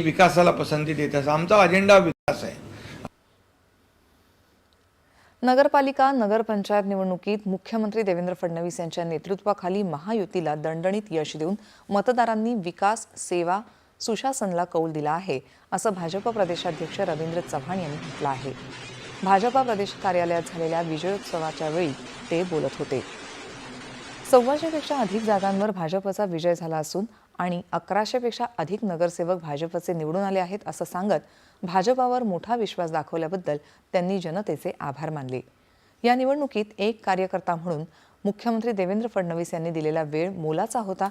विकासाला पसंती देत असं. आमचा अजेंडा विकास आहे. नगरपालिका नगरपंचायत निवडणुकीत मुख्यमंत्री देवेंद्र फडणवीस यांच्या नेतृत्वाखाली महायुतीला दणदणीत यश देऊन मतदारांनी विकास सेवा सुशासनला कौल दिला आहे असं भाजप प्रदेशाध्यक्ष रवींद्र चव्हाण यांनी म्हटलं आहे. भाजपा प्रदेश कार्यालयात झालेल्या विजयोत्सवाच्या वेळी ते बोलत होते. सव्वाशेपेक्षा अधिक जागांवर भाजपचा विजय झाला असून आणि अकराशेपेक्षा अधिक नगरसेवक भाजपचे निवडून आले आहेत असं सांगत भाजपावर मोठा विश्वास दाखवल्याबद्दल त्यांनी जनतेचे आभार मानले. या निवडणुकीत एक कार्यकर्ता म्हणून मुख्यमंत्री देवेंद्र फडणवीस यांनी दिलेला वेळ मोलाचा होता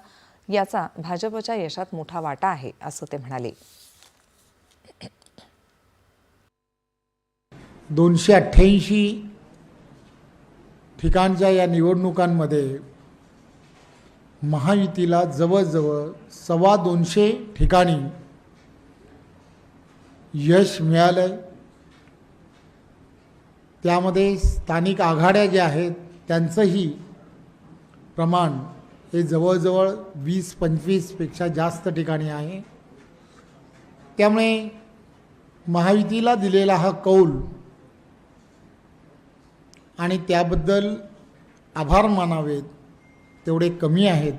याचा भाजपच्या यशात मोठा वाटा आहे असं ते म्हणाले. दोनशे अठ्ठ्याऐंशी ठिकाणच्या या निवडणुकांमध्ये महायुतीला जवळजवळ सव्वा दोनशे ठिकाणी यश मिळालं त्यामध्ये स्थानिक आघाड्या ज्या आहेत त्यांचंही प्रमाण हे जवळजवळ वीस पंचवीसपेक्षा जास्त ठिकाणी आहे. त्यामुळे महायुतीला दिलेला हा कौल आणि त्याबद्दल आभार मानावेत. तेवढे कमी आहेत.